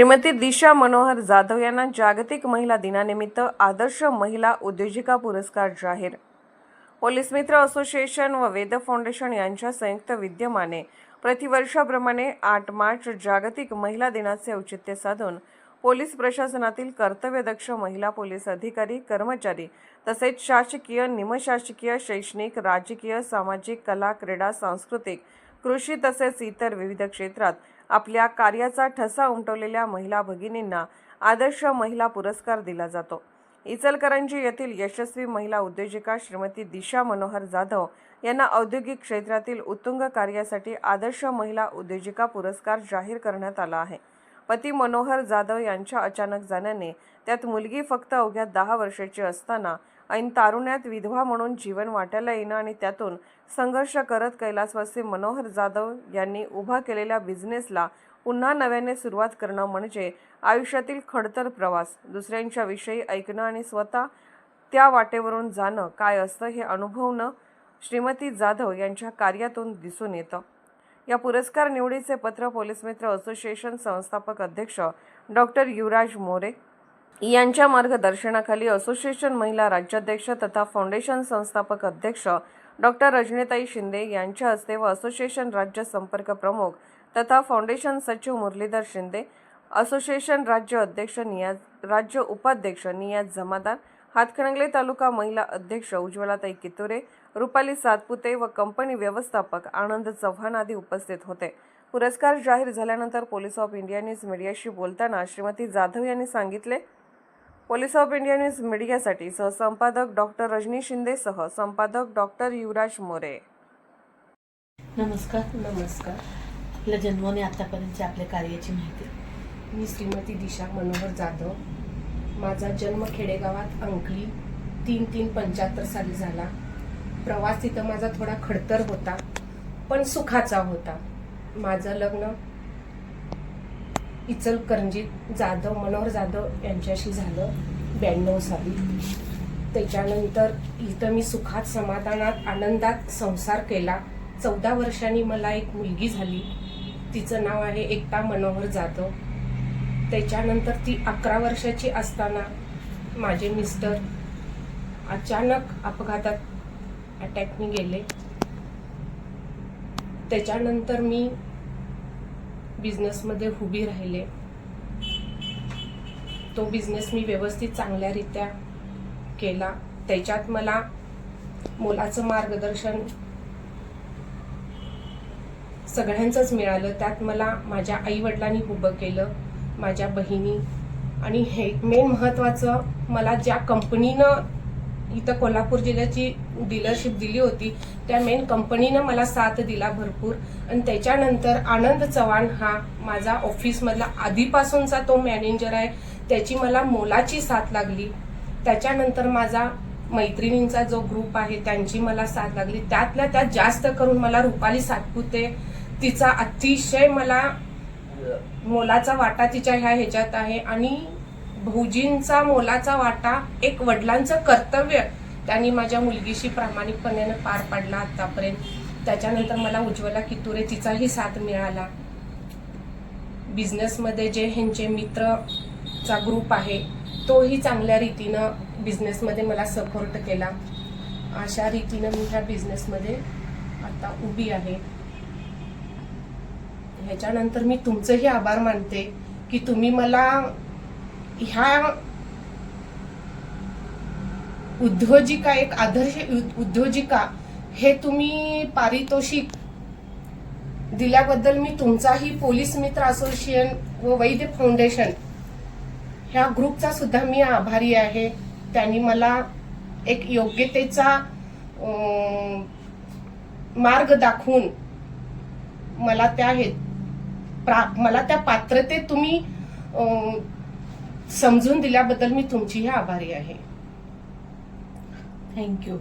श्रीमती दिशा मनोहर जाधव यांना जागतिक महिला दिनानिमित्त आदर्श महिला उद्योजिका पुरस्कार जाहीर. पोलीस मित्र असोसिएशन व वेद फाउंडेशन यांच्या संयुक्त विद्यमाने प्रतिवर्षाप्रमाणे आठ मार्च जागतिक महिला दिनाचे औचित्य साधून पोलीस प्रशासनातील कर्तव्यदक्ष महिला पोलीस अधिकारी कर्मचारी तसेच शासकीय निमशासकीय शैक्षणिक राजकीय सामाजिक कला क्रीडा सांस्कृतिक कृषी तसेच इतर विविध क्षेत्रात आपल्या कार्याचा ठसा उमटवलेल्या महिला भगिनींना आदर्श महिला पुरस्कार दिला जातो. इचलकरंजी येथील यशस्वी महिला उद्योजिका श्रीमती दिशा मनोहर जाधव यांना औद्योगिक क्षेत्रातील उत्तुंग कार्यासाठी आदर्श महिला उद्योजिका पुरस्कार जाहीर करण्यात आला आहे. पती मनोहर जाधव यांच्या अचानक जाण्याने त्यात मुलगी फक्त अवघ्या दहा वर्षाची असताना ऐन तारुण्यात विधवा म्हणून जीवन वाटायला येणं आणि त्यातून संघर्ष करत कैलासवासी मनोहर जाधव यांनी उभा केलेल्या बिझनेसला पुन्हा नव्याने सुरुवात करणं म्हणजे आयुष्यातील खडतर प्रवास. दुसऱ्यांच्या विषयी ऐकणं आणि स्वतः त्या वाटेवरून जाणं काय असतं हे अनुभवणं श्रीमती जाधव यांच्या कार्यातून दिसून येतं. या पुरस्कार निवडीचे पत्र पोलीस मित्र असोसिएशन संस्थापक अध्यक्ष डॉक्टर युवराज मोरे यांच्या मार्गदर्शनाखाली असोसिएशन महिला राज्याध्यक्ष तथा फाउंडेशन संस्थापक अध्यक्ष डॉक्टर रजनीताई शिंदे यांच्या हस्ते व असोसिएशन राज्य संपर्क प्रमुख तथा फाउंडेशन सचिव मुरलीधर शिंदे असोसिएशन राज्य अध्यक्ष नियाज राज्य उपाध्यक्ष नियाज जमादार हातकणंगले तालुका महिला अध्यक्ष उज्ज्वलाताई कितुरे रुपाली सातपुते व कंपनी व्यवस्थापक आनंद चव्हाण आदी उपस्थित होते. पुरस्कार जाहीर झाल्यानंतर पोलीस ऑफ इंडिया न्यूज मीडियाशी बोलताना श्रीमती जाधव यांनी सांगितले पोलीस ऑफ इंडिया न्यूज मीडियासाठी सहसंपादक डॉक्टर रजनी शिंदेसह संपादक डॉक्टर युवराज मोरे. नमस्कार नमस्कार. आपल्या जन्माने आतापर्यंतच्या आपल्या कार्याची माहिती. मी श्रीमती दिशा मनोहर जाधव. माझा जन्म खेडेगावात अंकली तीन तीन पंच्याहत्तर साली झाला. प्रवास तिथं माझा थोडा खडतर होता पण सुखाचा होता. माझं लग्न इचलकरंजीत जाधव मनोहर जाधव यांच्याशी झालं ब्याण्णव साली. त्याच्यानंतर इथं मी सुखात समाधानात आनंदात संसार केला. चौदा वर्षांनी मला एक मुलगी झाली. तिचं नाव आहे एकता मनोहर जाधव. त्याच्यानंतर ती अकरा वर्षाची असताना माझे मिस्टर अचानक अपघातात अटॅकने गेले. त्याच्यानंतर मी बिझनेसमध्ये उभी राहिले. तो बिझनेस मी व्यवस्थित चांगल्यारीत्या केला. त्याच्यात मला मुलाचं मार्गदर्शन सगळ्यांचंच मिळालं. त्यात मला माझ्या आईवडिलांनी उभं केलं माझ्या बहिणी. आणि हे मेन महत्त्वाचं मला ज्या कंपनीनं इथं कोल्हापूर जिल्ह्याची डीलरशिप दिली होती. त्या मेन कंपनीनं मला साथ दिला भरपूर. आणि त्याच्यानंतर आनंद चव्हाण हा माझा ऑफिसमधला आधीपासूनचा तो मॅनेजर आहे. त्याची मला मोलाची साथ लागली. त्याच्यानंतर माझा मैत्रिणींचा जो ग्रुप आहे त्यांची मला साथ लागली. त्यातल्या त्यात जास्त करून मला रुपाली सातपुते तिचा अतिशय मला मोलाचा वाटा तिच्या ह्या ह्याच्यात आहे. आणि भाऊजींचा मोलाचा वाटा एक वडिलांचं कर्तव्य. त्यांनी माझ्या मुलगीशी प्रामाणिकपणे पार पाडला आतापर्यंत. त्याच्यानंतर मला उज्ज्वला कितुरे तिचाही साथ मिळाला. बिझनेसमध्ये जे ह्यांचे मित्रचा ग्रुप आहे तोही चांगल्या रीतीनं बिझनेसमध्ये मला सपोर्ट केला. अशा रीतीनं मी ह्या बिझनेसमध्ये आता उभी आहे. ह्याच्यानंतर मी तुमचंही आभार मानते की तुम्ही मला ह्या उद्योजिका एक आदर्श उद्योजिका हे तुम्ही पारितोषिक दिल्याबद्दल मी तुमचाही पोलीस मित्र असोसिएशन व वैद्य फाउंडेशन ह्या ग्रुपचा सुद्धा मी आभारी आहे. त्यांनी मला एक योग्यतेचा मार्ग दाखवून मला त्या हे प्रा- मला त्या पात्रतेत तुम्ही समजून दिल्याबद्दल मी तुमचीही आभारी आहे. थँक्यू